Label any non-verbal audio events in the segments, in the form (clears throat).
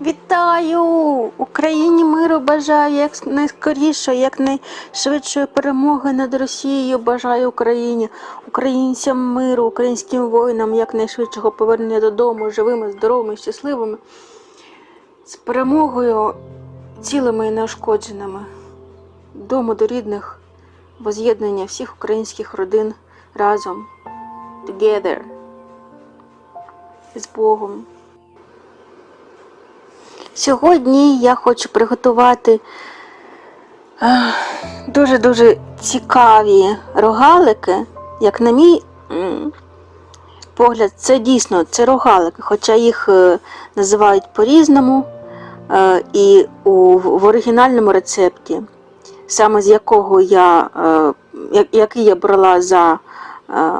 Вітаю! Україні миру бажаю як найскоріше, як найшвидшої перемоги над Росією. Бажаю Україні, українцям миру, українським воїнам як найшвидшого повернення додому, живими, здоровими, щасливими, з перемогою цілими і неушкодженими, дому до рідних, воз'єднання всіх українських родин разом, together, з Богом. Сьогодні я хочу приготувати дуже-дуже цікаві рогалики. Як на мій погляд, це дійсно це рогалики, хоча їх е, називають по-різному. Е, І в оригінальному рецепті, саме з якого я, е, який я брала за е,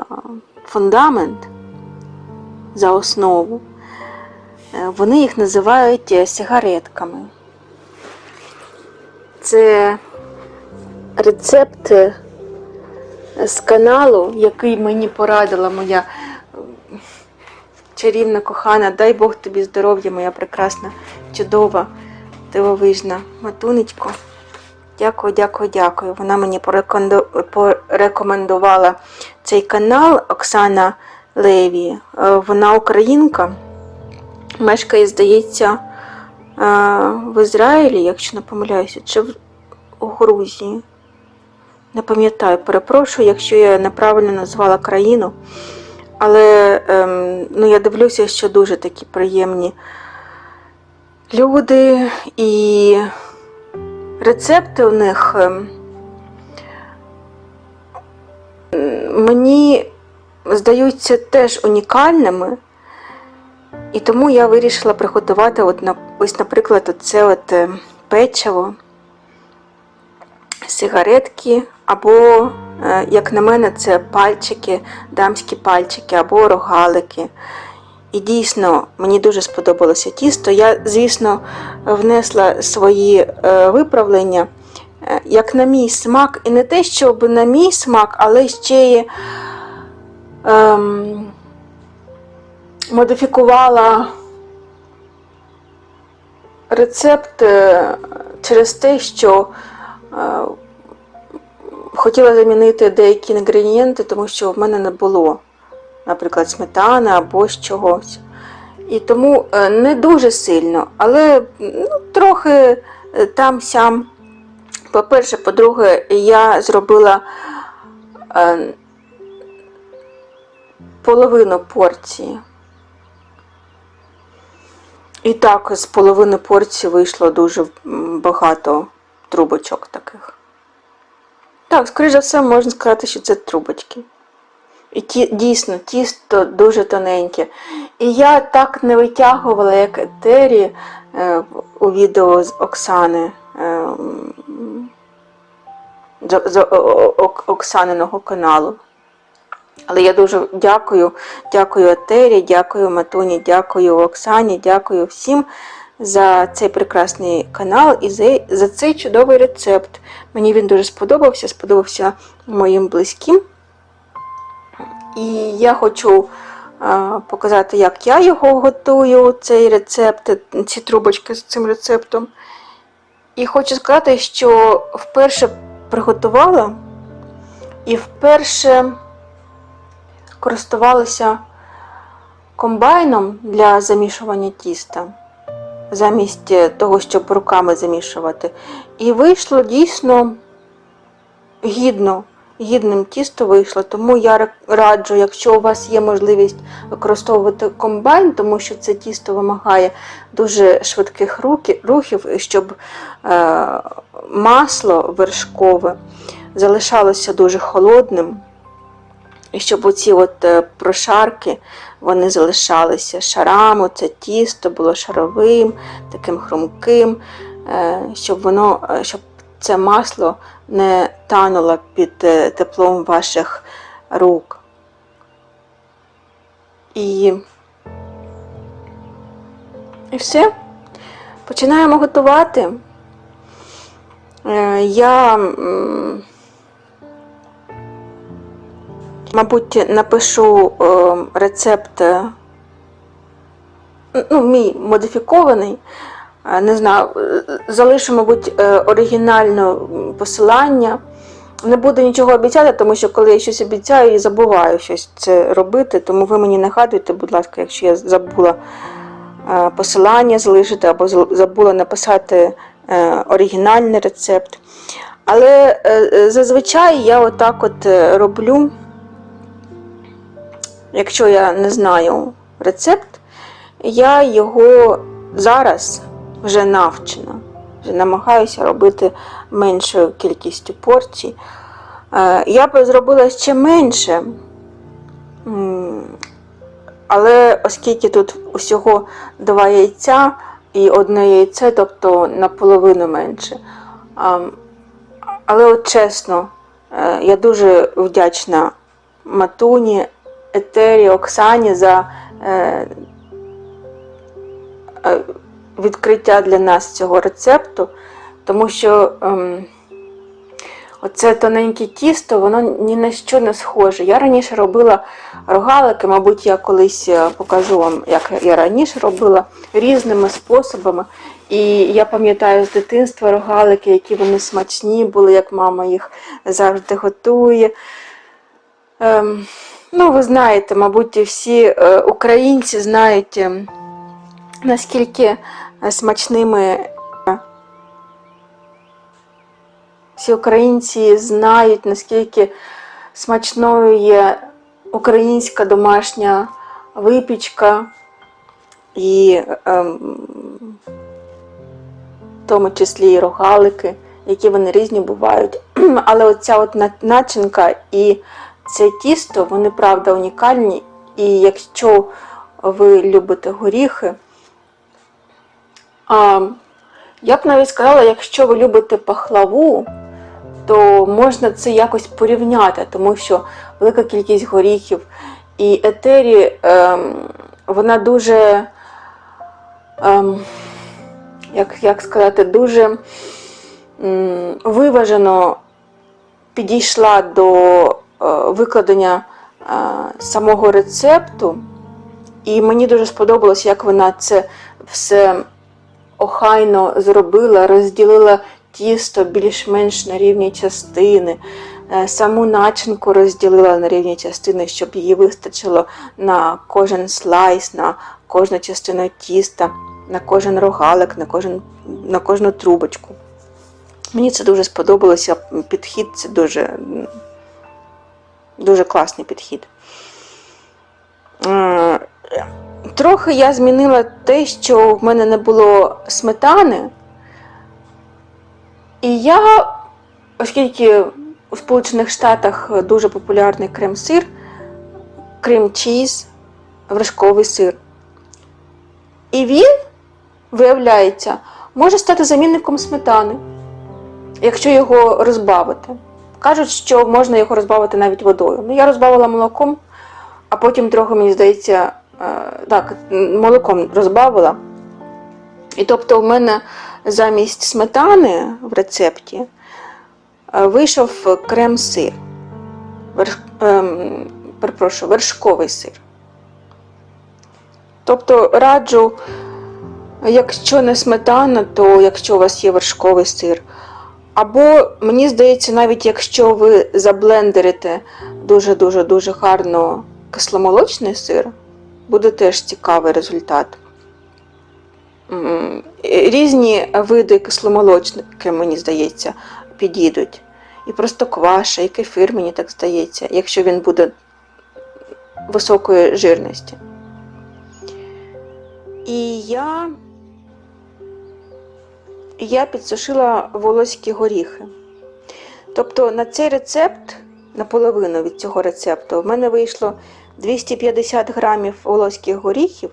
фундамент, за основу, Е, Вони їх називають е, сигаретками. Це рецепт е, з каналу, який мені порадила моя е, чарівна кохана. Дай Бог тобі здоров'я, моя прекрасна, чудова, дивовижна матунечко. Дякую, дякую, дякую. Вона мені порекомендувала цей канал Оксана Леві. Е, Вона українка мешкає, здається, е, в Ізраїлі, якщо не помиляюся, чи в Грузії. Не пам'ятаю, перепрошую, якщо я неправильно назвала країну. Але ем, ну, я дивлюся, що дуже такі приємні люди, і рецепти у них ем, мені здаються теж унікальними. І тому я вирішила приготувати, от, ось, наприклад, це от е, печиво, сигаретки, або, е, як на мене, це пальчики, дамські пальчики, або рогалики. І дійсно мені дуже сподобалося тісто. Я, звісно, внесла свої е, виправлення, як на мій смак, і не те, щоб на мій смак, але ще й. Ем, модифікувала рецепт е, через те, що е, хотіла замінити деякі інгредієнти, тому що в мене не було, наприклад, сметани або з чогось. І тому е, не дуже сильно, але ну, трохи е, там-сям. По-перше, по-друге, я зробила половину порції. І так, з половини порції вийшло дуже багато трубочок таких. Так, скоріш за все, можна сказати, що це трубочки. І ті, дійсно, тісто дуже тоненьке. І я так не витягувала, як етері е, у відео з Оксани. Е, з, з О- О- Оксаниного каналу. Але я дуже дякую, дякую Етері, дякую Матуні, дякую Оксані, дякую всім за цей прекрасний канал і за, цей чудовий рецепт. Мені він дуже сподобався, сподобався моїм близьким. І я хочу показати, як я його готую, цей рецепт, ці трубочки з цим рецептом. І хочу сказати, що вперше приготувала і вперше користувалася комбайном для замішування тіста, замість е, того, щоб руками замішувати. І вийшло дійсно гідно, гідним тісто вийшло. Тому я раджу, якщо у вас є можливість використовувати комбайн, тому що це тісто вимагає дуже швидких рухів, щоб е, масло вершкове залишалося дуже холодним. І щоб оці от е, прошарки вони залишалися шарами, це тісто було шаровим, таким хрумким, е, щоб воно, е, щоб це масло не тануло під теплом ваших рук. І, і все. Починаємо готувати. Я Мабуть, напишу е, рецепт ну, мій модифікований. Е, Не знаю, е, залишу, мабуть, е, оригінальне посилання. Не буду нічого обіцяти, тому що коли я щось обіцяю і забуваю щось це робити, тому ви мені нагадуйте, будь ласка, якщо я забула е, посилання залишити або забула написати е, оригінальний рецепт. Але е, е, зазвичай я отак от е, роблю, якщо я не знаю рецепт, я його зараз вже навчена. Вже намагаюся робити меншою кількістю порцій. Е, Я б зробила ще менше, але оскільки тут усього два яйця і одне яйце, тобто наполовину менше. Але от чесно, е, я дуже вдячна Матуні, Етері, Оксані за е, е, відкриття для нас цього рецепту, тому що ем, оце тоненьке тісто, воно ні на що не схоже. Я раніше робила рогалики, мабуть, я колись е, покажу вам, як я раніше робила різними способами. І я пам'ятаю з дитинства рогалики, які вони смачні були, як мама їх завжди готує. Ем, ну, ви знаєте, мабуть, всі е, українці знають, ем, наскільки е, смачними е, всі українці знають, наскільки смачною є українська домашня випічка і ем, в тому числі і рогалики, які вони різні бувають. (clears throat) Але оця от начинка і це тісто, вони правда унікальні. І якщо ви любите горіхи, а, я б навіть сказала, якщо ви любите пахлаву, то можна це якось порівняти, тому що велика кількість горіхів і етері, ем, вона дуже, ем, як, як сказати, дуже виважено підійшла до викладення е, самого рецепту. І мені дуже сподобалось, як вона це все охайно зробила, розділила тісто більш-менш на рівні частини, е, саму начинку розділила на рівні частини, щоб її вистачило на кожен слайс, на кожну частину тіста, на кожен рогалик, на, кожен, на кожну трубочку. Мені це дуже сподобалося. Підхід це дуже, дуже класний підхід. Е, Трохи я змінила те, що в мене не було сметани. І я, оскільки у Сполучених Штатах дуже популярний крем-сир, крем-чіз, вершковий сир. І він, виявляється, може стати замінником сметани, якщо його розбавити. Кажуть, що можна його розбавити навіть водою. Ну, я розбавила молоком, а потім трохи, мені здається, е, так, молоком розбавила. І тобто в мене замість сметани в рецепті е, вийшов крем-сир. Верш... ем, перепрошую, вершковий сир. Тобто раджу, якщо не сметана, то якщо у вас є вершковий сир. Або, мені здається, навіть якщо ви заблендерите дуже-дуже дуже гарно кисломолочний сир, буде теж цікавий результат. Різні види кисломолочники, мені здається, підійдуть. І просто кваша, і кефір, мені так здається, якщо він буде високої жирності. І я, я підсушила волоські горіхи. Тобто на цей рецепт, наполовину від цього рецепту, в мене вийшло 250 грамів волоських горіхів,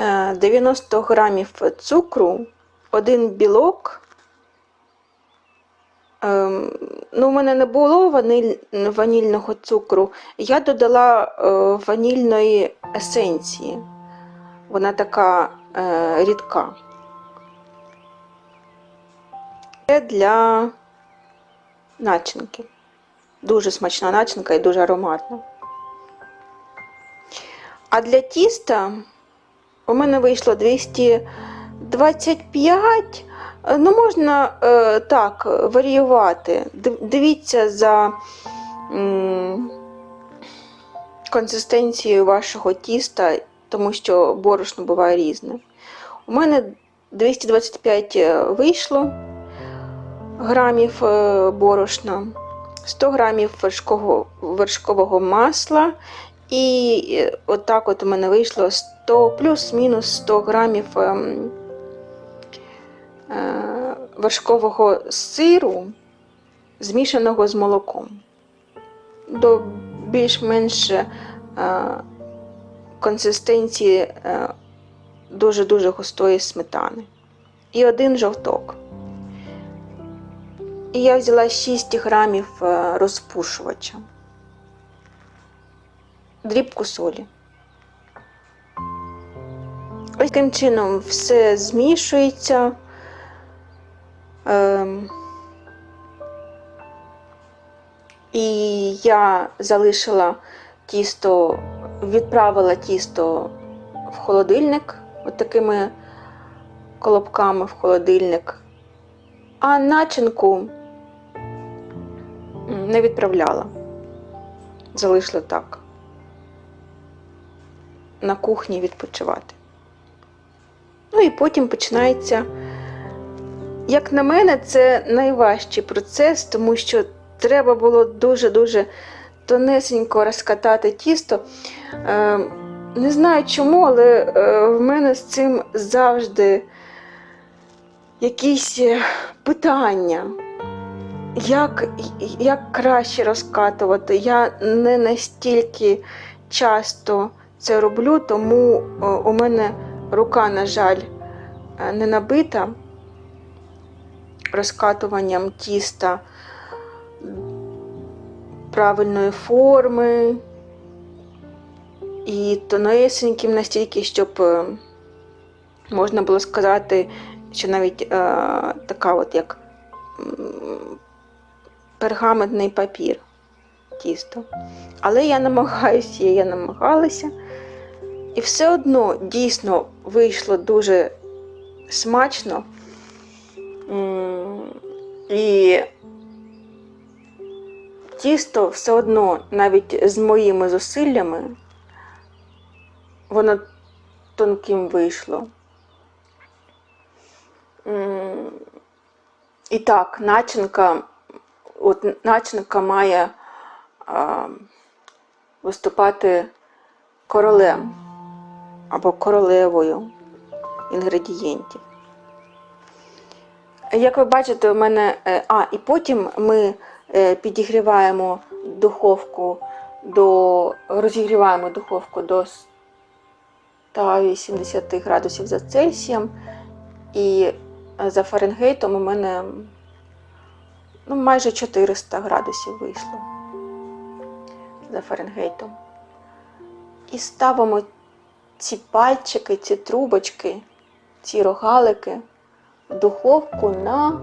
е, 90 грамів цукру, один білок. Ем, Ну, у мене не було ваниль, ванільного цукру. Я додала е, ванільної есенції. Вона така е, рідка. Для начинки. Дуже смачна начинка і дуже ароматна. А для тіста у мене вийшло 225. Е, Ну, можна е, так варіювати. Дивіться за м, консистенцією вашого тіста, тому що борошно буває різне. У мене 225 вийшло грамів е, борошна, 100 грамів вершкового, вершкового масла. І е, отак от у мене вийшло 100 плюс-мінус 100 грамів ем, е, вершкового сиру, змішаного з молоком. До більш-менш консистенції дуже-дуже густої сметани. І один жовток. І я взяла 6 грамів е, розпушувача, дрібку солі. Ось таким чином все змішується. Ем, І я залишила тісто, відправила тісто в холодильник, от колобками в холодильник, а начинку не відправляла. Залишила так. На кухні відпочивати. Ну і потім починається. Як на мене, це найважчий процес, тому що треба було дуже-дуже тонесенько розкатати тісто. Е, не знаю чому, але е, в мене з цим завжди якісь е, питання. Як, як краще розкатувати? Я не настільки часто це роблю, тому е, у мене рука, на жаль, е, не набита розкатуванням тіста правильної форми і тонесеньким настільки, щоб е, можна було сказати, що навіть е, така от як пергаментний папір тісто. Але я намагаюся, я намагалася. І все одно дійсно вийшло дуже смачно. І тісто все одно, навіть з моїми зусиллями, воно тонким вийшло. І так, начинка, от начинка має а, виступати королем або королевою інгредієнтів. Як ви бачите, у мене. е, А, і потім ми е, підігріваємо духовку до. розігріваємо духовку до 180 градусів за Цельсієм. І е, за Фаренгейтом у мене ну, майже 400 градусів вийшло за Фаренгейтом. І ставимо ці пальчики, ці трубочки, ці рогалики в духовку на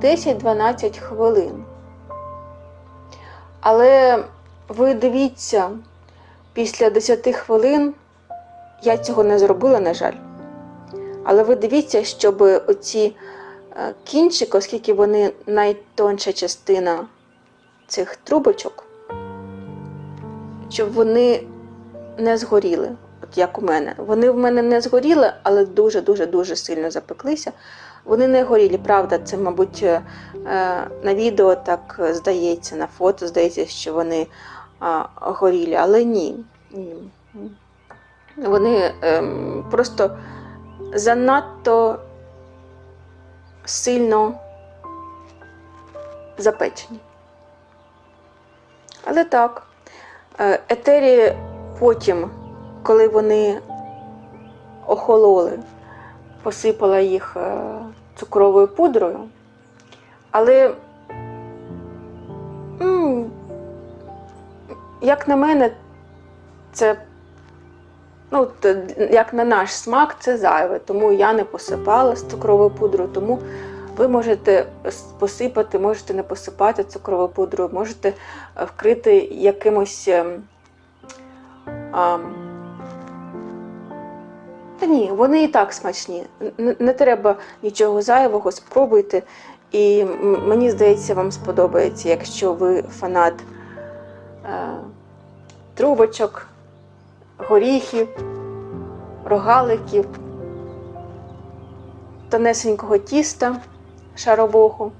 10-12 хвилин. Але ви дивіться, після 10 хвилин я цього не зробила, на жаль. Але ви дивіться, щоб оці е, кінчики, оскільки вони найтонша частина цих трубочок, щоб вони не згоріли, от як у мене. Вони в мене не згоріли, але дуже-дуже дуже сильно запеклися. Вони не горілі, правда, це, мабуть, е, на відео так здається, на фото здається, що вони а, горілі, але ні. ні. Вони ем, просто занадто сильно запечені. Але так, е, етері потім, коли вони охололи, посипала їх е, цукровою пудрою, але, як на мене, це, ну, т- як на наш смак, це зайве, тому я не посипала з цукровою пудрою, тому ви можете посипати, можете не посипати цукровою пудрою, можете е, вкрити якимось ем, ам, Та ні, вони і так смачні. Н- Не треба нічого зайвого, спробуйте. І мені здається, вам сподобається, якщо ви фанат е, трубочок, горіхів, рогаликів, тонесенького тіста шаробогу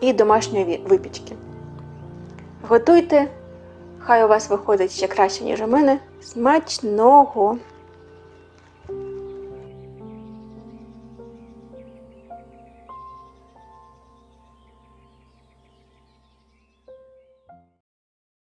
і домашньої випічки. Готуйте, хай у вас виходить ще краще, ніж у мене. Смачного!